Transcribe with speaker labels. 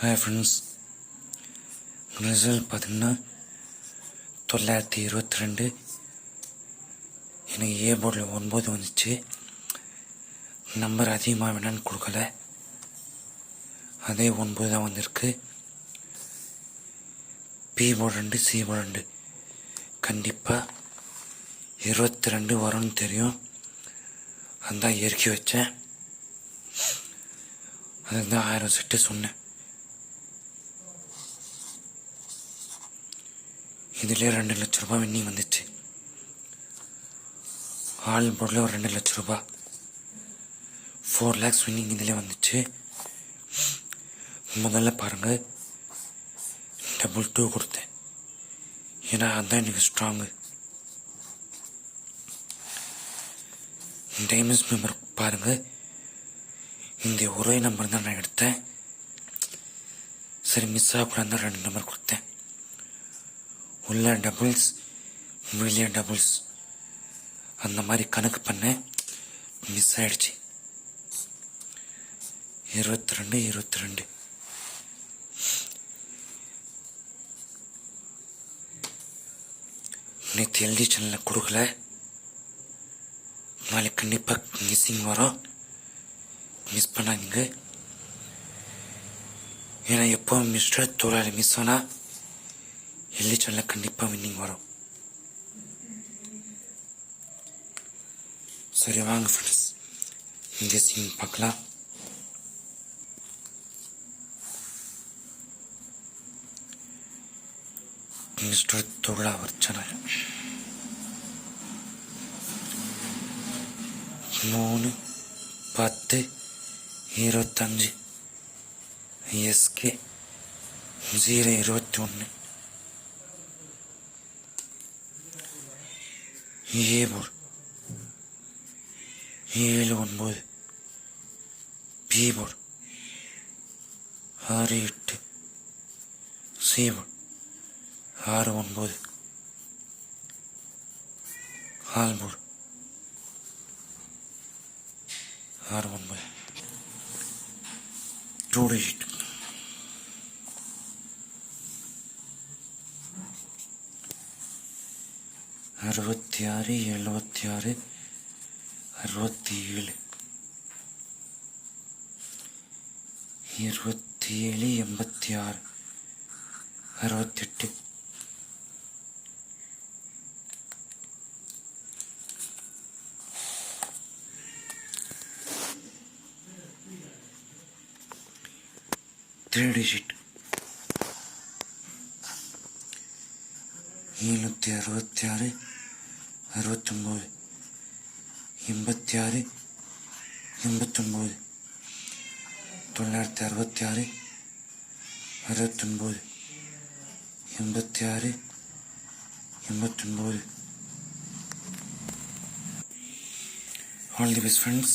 Speaker 1: Hi friends result பார்த்தீங்கன்னா தொள்ளாயிரத்தி இருபத்தி ரெண்டு எனக்கு ஏ போர்டில் ஒன்பது வந்துச்சு. நம்பர் அதிகமாக வேணான்னு கொடுக்கல. அதே ஒன்பது தான் வந்திருக்கு. பி போர்டு ரெண்டு சி போர்டு ரெண்டு. கண்டிப்பாக இருபத்தி ரெண்டு வரும்னு தெரியும். அதான் இறக்கி வச்சேன். அதுதான் தான் ஆயிரம் செட்டு சொன்னேன். இதிலே ரெண்டு லட்ச ரூபா வின்னிங் வந்துச்சு. ஆல் போர்டில் ஒரு ரெண்டு லட்ச ரூபா. ஃபோர் லேக்ஸ் வின்னிங் இதில் வந்துச்சு. முதல்ல பாருங்க டபுள் டூ கொடுத்தேன். ஏன்னா அதுதான் எனக்கு ஸ்ட்ராங்கு டைமண்ட்ஸ் மெம்பர் பாருங்க இந்த ஒரே நம்பர் தான் நான் எடுத்தேன். சரி மிஸ் ஆகக்கூடாது ரெண்டு நம்பர் கொடுத்தேன். உள்ள டபுள்ஸ் வெளியே டபுள்ஸ் அந்த மாதிரி கணக்கு பண்ணேன் மிஸ் ஆயிடுச்சு. இருபத்தி ரெண்டு இருபத்தி ரெண்டு நேற்று எல்டி சேனலில் கொடுக்கல. நாளைக்கு கண்டிப்பாக மிஸ்ஸிங் வரும். மிஸ் பண்ணாதீங்க. ஏன்னா எப்போ மிஸ்டர் தொழிலாளி மிஸ் ஆனால் எல்லி சொல்ல கண்டிப்பாக வின்னிங் வரும். சரி வாங்க ஃப்ரெண்ட்ஸ் இங்கே சீன் பார்க்கலாம். மிஸ்டர் தொழிலாளர் சேனல் மூணு பத்து இருபத்தஞ்சு. எஸ்கே ஜீரோ இருபத்தி ஒன்று ஏபோர் ஏழு ஒன்பது பிபோர் ஆறு எட்டு சிபோர் ஆறு ஒன்பது ஆல்போர் ஆறு ஒன்பது டூ டிஜிட் அறுபத்தி ஆறு எழுபத்தி ஆறு அறுபத்தி ஏழு. இருபத்தி ஏழு எண்பத்தி ஆறு அறுபத்தெட்டு. த்ரீ டிஜிட் ஏழ்நூற்றி அறுபத்தி ஆறு அறுபத்தொம்போது எண்பத்தி ஆறு எண்பத்தொம்போது. தொள்ளாயிரத்தி அறுபத்தி ஆறு அறுபத்தொம்போது. எண்பத்தி ஆறு எண்பத்தொம்போது. All the best friends